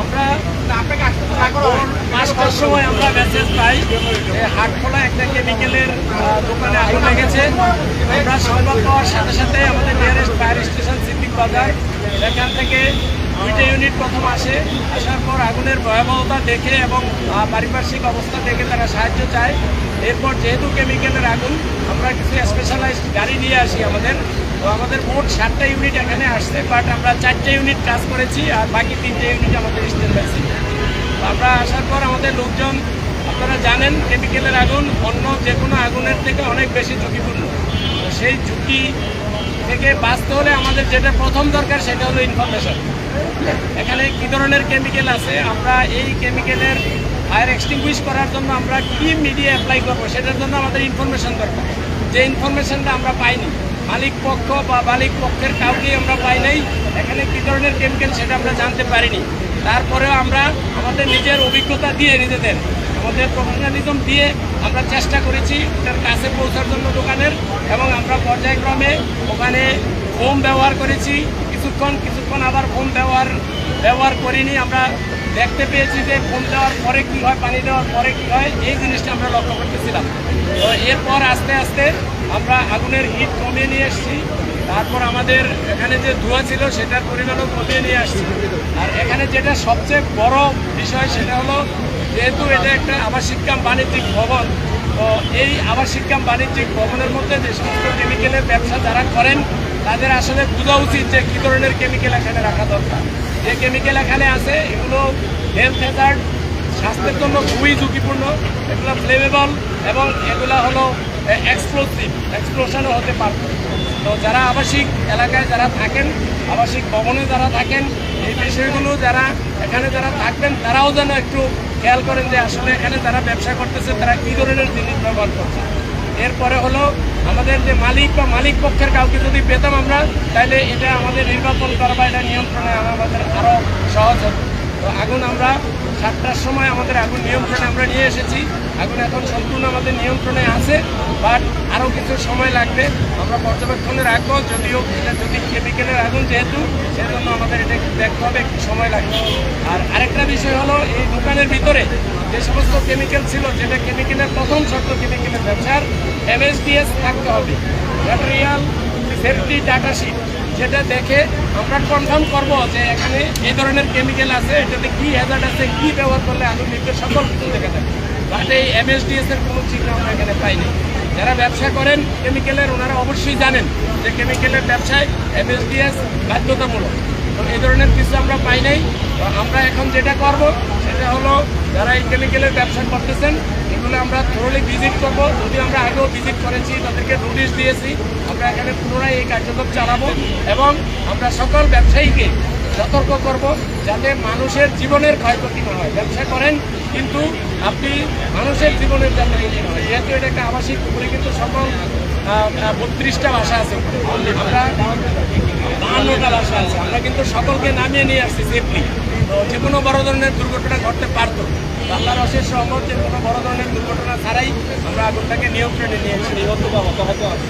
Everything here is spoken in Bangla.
আমরা পাঁচটার সময় আমরা মেসেজ পাই হাটখোলা একটা কেমিক্যালের দোকানে আগুন লেগেছে। আমরা সংবাদ পাওয়ার সাথে সাথে আমাদের নিয়ারেস্ট ফায়ার স্টেশন সিদ্দিক বাজার সেখান থেকে দুইটা ইউনিট প্রথম আসে। আসার পর আগুনের ভয়াবহতা দেখে এবং পারিপার্শ্বিক অবস্থা দেখে তারা সাহায্য চায়। এরপর যেহেতু কেমিক্যালের আগুন আমরা কিছু স্পেশালাইজড গাড়ি নিয়ে আসি আমাদের। তো আমাদের মোট সাতটা ইউনিট এখানে আসছে বাট আমরা চারটে ইউনিট কাজ করেছি আর বাকি তিনটে ইউনিট আমাদের পাইছি তো আমরা আসার পর আমাদের লোকজন, আপনারা জানেন কেমিক্যালের আগুন অন্য যে কোনো আগুনের থেকে অনেক বেশি ঝুঁকিপূর্ণ। সেই ঝুঁকি থেকে বাঁচতে হলে আমাদের যেটা প্রথম দরকার সেটা হলো ইনফরমেশন এখানে কী ধরনের কেমিক্যাল আছে, আমরা এই কেমিক্যালের ফায়ার এক্সটিংগুইশ করার জন্য আমরা কি মিডিয়া অ্যাপ্লাই করব, সেটার জন্য আমাদের ইনফরমেশন দরকার। যে ইনফরমেশনটা আমরা পাইনি মালিক পক্ষ বা মালিক পক্ষের কাউকেই আমরা পাই নাই। এখানে কী ধরনের কেমিক্যাল সেটা আমরা জানতে পারিনি। তারপরেও আমরা আমাদের নিজের অভিজ্ঞতা দিয়ে নিজেদের, আমাদের প্রফেশনালিজম দিয়ে আমরা চেষ্টা করেছি ওটার কাছে পৌঁছার জন্য দোকানের এবং আমরা পর্যায়ক্রমে ওখানে ফোম ব্যবহার করেছি। কিছুক্ষণ কিছুক্ষণ আবার ফোম ব্যবহার ব্যবহার করিনি। আমরা দেখতে পেয়েছি যে ফোম দেওয়ার পরে কী হয়, পানি দেওয়ার পরে কী হয়, এই জিনিসটা আমরা লক্ষ্য করতেছিলাম। তো এরপর আস্তে আস্তে আমরা আগুনের হিট কমিয়ে নিয়ে এসেছি। তারপর আমাদের এখানে যে ধোঁয়া ছিল, সেটার পরিমাণও কমিয়ে নিয়ে আসছি। আর এখানে যেটা সবচেয়ে বড় বিষয়, সেটা হলো যেহেতু এটা একটা আবাসিক কাম বাণিজ্যিক ভবন, তো এই আবাসিক কাম বাণিজ্যিক ভবনের মধ্যে যে সমস্ত কেমিক্যালের ব্যবসা যারা করেন, তাদের আসলে বোঝা উচিত যে কী ধরনের কেমিক্যাল এখানে রাখা দরকার। যে কেমিক্যাল এখানে আছে, এগুলো হেলথ হ্যাজার্ড স্বাস্থ্যের জন্য খুবই ঝুঁকিপূর্ণ, এগুলো ফ্লেমেবল এবং এগুলো হলো এক্সপ্লোসিভ এক্সপ্লোশনও হতে পারত তো যারা আবাসিক এলাকায় যারা থাকেন, আবাসিক ভবনে যারা থাকেন, এই বিষয়গুলো যারা এখানে যারা থাকবেন, তারাও যেন একটু খেয়াল করেন যে আসলে এখানে যারা ব্যবসা করতেছে, তারা কী ধরনের জিনিস ব্যবহার করছে। এরপরে হলো আমাদের যে মালিক বা মালিক পক্ষের কাউকে যদি পেতাম আমরা তাহলে এটা আমাদের নির্বাচন করা বা এটা নিয়ন্ত্রণে আমাদের আরও সহজ হতো। তো আগুন আমরা সাতটার সময় আমাদের আগুন নিয়ন্ত্রণে আমরা নিয়ে এসেছি। আগুন এখন সম্পূর্ণ আমাদের নিয়ন্ত্রণে আছে বাট আরও কিছু সময় লাগবে। আমরা পর্যবেক্ষণে রাখব যদিও এটা যদি কেমিক্যালের আগুন যেহেতু, সেজন্য আমাদের এটা দেখতে হবে, একটু সময় লাগবে। আর আরেকটা বিষয় হলো, এই দোকানের ভিতরে যে সমস্ত কেমিক্যাল ছিল, যেটা কেমিক্যালের প্রথম শর্ত কেমিক্যালের ব্যবসার এমএসডিএস থাকতে হবে। ম্যাটেরিয়াল সেফটি ডাটা শিট যেটা দেখে আমরা কনফার্ম করব যে এখানে এই ধরনের কেমিক্যাল আছে, এটাতে কি হ্যাজার্ড আছে, কি ব্যবহার করলে আগুন নিবে সকল কিছু দেখে থাকে বাট এই এমএসডিএস এর কোনো চিহ্ন আমরা এখানে পাইনি। যারা ব্যবসা করেন কেমিক্যালের ওনারা অবশ্যই জানেন যে কেমিক্যালের ব্যবসায় এমএসডিএস বাধ্যতামূলক। তো এই ধরনের কিছু আমরা পাই নাই। আমরা এখন যেটা করব, সেটা হলো যারা এই কেমিক্যালের ব্যবসা করতেছেন, এগুলো আমরা থ্রোলি ভিজিট করব। যদি আমরা আগেও ভিজিট করেছি, তাদেরকে নোটিশ দিয়েছি। আমরা এখানে পুনরায় এই কার্যক্রম চালাবো এবং আমরা সকল ব্যবসায়ীকে সতর্ক করব যাতে মানুষের জীবনের ক্ষয়ক্ষতি না হয়। ব্যবসা করেন, কিন্তু আপনি মানুষের জীবনের যাতে ক্ষতি না হয়। যেহেতু এটা একটা আবাসিক উপরে কিন্তু সকল বত্রিশটা ভাষা আছে। আমরা বাহান্নটা ভাষা আছে। আমরা কিন্তু সকলকে নামিয়ে নিয়ে আসছি সেফলি যে কোনো বড় ধরনের দুর্ঘটনা ঘটতে পারতো। আল্লাহর অশেষ সহমত যে কোনো বড় ধরনের দুর্ঘটনা ছাড়াই আমরা আগুনটাকে নিয়ন্ত্রণে নিয়ে এসেছি। নিহত বা হতাহত আছে